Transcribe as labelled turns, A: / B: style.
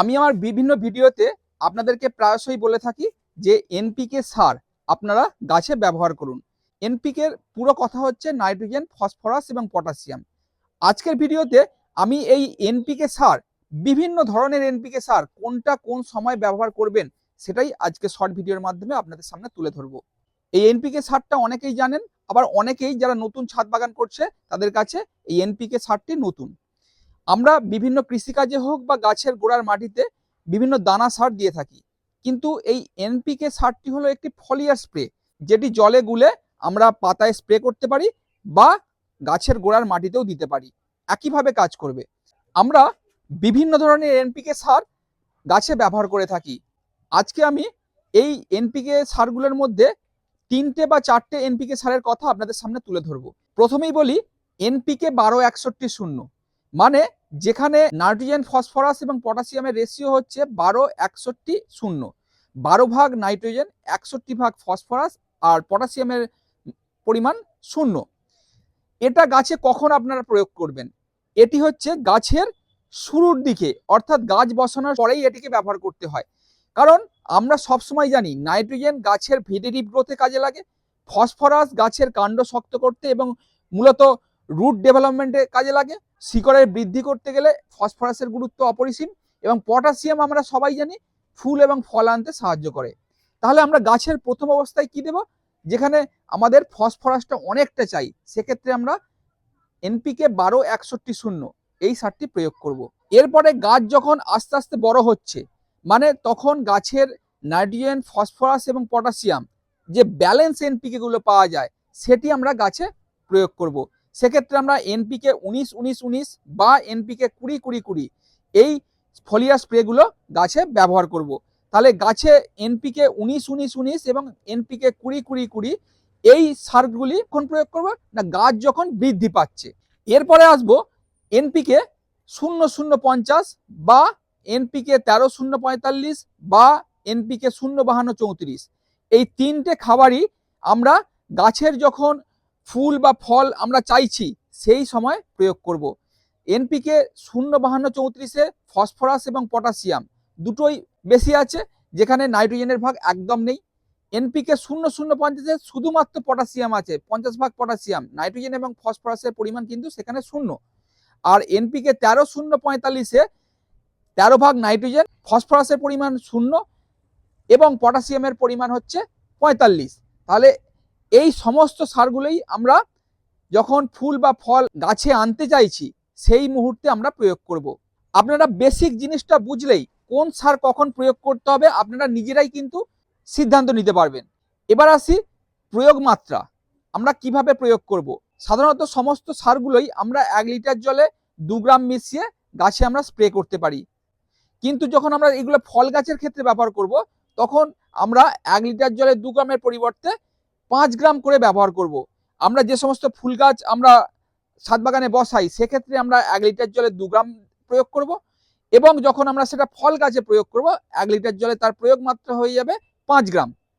A: আমি আমার বিভিন্ন ভিডিওতে আপনাদেরকে প্রায়শই বলে থাকি যে এনপিকে সার আপনারা গাছে ব্যবহার করুন। এনপিকের পুরো কথা হচ্ছে নাইট্রোজেন, ফসফরাস এবং পটাশিয়াম। আজকের ভিডিওতে আমি এই এনপিকে সার, বিভিন্ন ধরনের এনপিকে সার কোনটা কোন সময় ব্যবহার করবেন সেটাই আজকে শর্ট ভিডিওর মাধ্যমে আপনাদের সামনে তুলে ধরবো। এই এনপিকে সারটা অনেকেই জানেন, আবার অনেকেই যারা নতুন ছাদ বাগান করছে তাদের কাছে এই এনপিকে সারটি নতুন। আমরা বিভিন্ন কৃষিকাজে হোক বা গাছের গোড়ার মাটিতে বিভিন্ন দানা সার দিয়ে থাকি। কিন্তু এই এনপিকে সারটি হলো একটি ফলিয়ার স্প্রে, যেটি জলে গুলে আমরা পাতায় স্প্রে করতে পারি বা গাছের গোড়ার মাটিতেও দিতে পারি। একইভাবে কাজ করবে। আমরা বিভিন্ন ধরনের এনপিকে সার গাছে ব্যবহার করে থাকি। আজকে আমি এই এনপিকে সারগুলোর মধ্যে তিনটে বা চারটে এনপিকে সারের কথা আপনাদের সামনে তুলে ধরবো। প্রথমেই বলি এনপিকে বারো একষট্টি শূন্য। মানে যেখানে নাইট্রোজেন, ফসফরাস এবং পটাশিয়ামের রেশিও হচ্ছে বারো, একষট্টি, শূন্য। বারো ভাগ নাইট্রোজেন, একষট্টি ভাগ ফসফরাস আর পটাশিয়ামের পরিমাণ শূন্য। এটা গাছে কখন আপনারা প্রয়োগ করবেন? এটি হচ্ছে গাছের শুরুর দিকে, অর্থাৎ গাছ বসানোর পরেই এটিকে ব্যবহার করতে হয়। কারণ আমরা সবসময় জানি, নাইট্রোজেন গাছের ভেজিটেটিভ গ্রোথে কাজে লাগে, ফসফরাস গাছের কাণ্ড শক্ত করতে এবং মূলত রুট ডেভেলপমেন্টে কাজে লাগে, শিকড়ের বৃদ্ধি করতে গেলে ফসফরাসের গুরুত্ব অপরিসীম এবং পটাশিয়াম আমরা সবাই জানি ফুল এবং ফল আনতে সাহায্য করে তাহলে আমরা গাছের প্রথম অবস্থায় কি দেব যেখানে আমাদের ফসফরাসটা অনেকটা চাই, সেক্ষেত্রে আমরা এনপিকে বারো একষট্টি শূন্য এই সারটি প্রয়োগ করব। এরপরে গাছ যখন আস্তে আস্তে বড় হচ্ছে মানে তখন গাছের নাইট্রোজেন ফসফরাস এবং পটাশিয়াম যে ব্যালেন্স এনপিকে গুলো পাওয়া যায়, সেটি আমরা গাছে প্রয়োগ করব। সেক্ষেত্রে আমরা এনপিকে উনিশ উনিশ উনিশ বা এনপিকে কুড়ি কুড়ি কুড়ি এই ফলিয়ার স্প্রেগুলো গাছে ব্যবহার করব। তাহলে গাছে এনপিকে উনিশ উনিশ উনিশ এবং এনপিকে কুড়ি কুড়ি কুড়ি এই সারগুলি কোন প্রয়োগ করব? না গাছ যখন বৃদ্ধি পাচ্ছে। এরপরে আসব এনপিকে শূন্য শূন্য, পঞ্চাশ বা এনপিকে তেরো, শূন্য, পঁয়তাল্লিশ বা এনপিকে শূন্য, বাহান্ন, চৌত্রিশ। এই তিনটে খাবারই আমরা গাছের যখন ফুল বা ফল আমরা চাইছি, সেই সময় প্রয়োগ করব। এনপিকে শূন্য বাহান্ন চৌত্রিশে ফসফরাস এবং পটাশিয়াম দুটোই বেশি আছে, যেখানে নাইট্রোজেনের ভাগ একদম নেই। এনপিকে শূন্য শূন্য পঞ্চাশে শুধুমাত্র পটাশিয়াম আছে, পঞ্চাশ ভাগ পটাশিয়াম। নাইট্রোজেন এবং ফসফরাসের পরিমাণ কিন্তু সেখানে শূন্য। আর এনপিকে তেরো শূন্য পঁয়তাল্লিশে তেরো ভাগ নাইট্রোজেন, ফসফরাসের পরিমাণ শূন্য এবং পটাশিয়ামের পরিমাণ হচ্ছে পঁয়তাল্লিশ। তাহলে এই সমস্ত সারগুলোই আমরা যখন ফুল বা ফল গাছে আনতে চাইছি, সেই মুহূর্তে আমরা প্রয়োগ করব। আপনারা বেসিক জিনিসটা বুঝলেই কোন সার কখন প্রয়োগ করতে হবে, আপনারা নিজেরাই কিন্তু সিদ্ধান্ত নিতে পারবেন এবার আসি প্রয়োগ মাত্রা আমরা কীভাবে প্রয়োগ করব। সাধারণত সমস্ত সারগুলোই আমরা এক লিটার জলে দু গ্রাম মিশিয়ে গাছে আমরা স্প্রে করতে পারি কিন্তু যখন আমরা এগুলো ফল গাছের ক্ষেত্রে ব্যবহার করব, তখন আমরা এক লিটার জলে দু গ্রামের পরিবর্তে পাঁচ গ্রাম করে ব্যবহার করব। আমরা যে সমস্ত ফুল গাছ আমরা ছাদ বাগানে বসাই, সেক্ষেত্রে আমরা এক লিটার জলে দু গ্রাম প্রয়োগ করব এবং যখন আমরা সেটা ফল গাছে প্রয়োগ করব, এক লিটার জলে তার প্রয়োগ মাত্রা হয়ে যাবে পাঁচ গ্রাম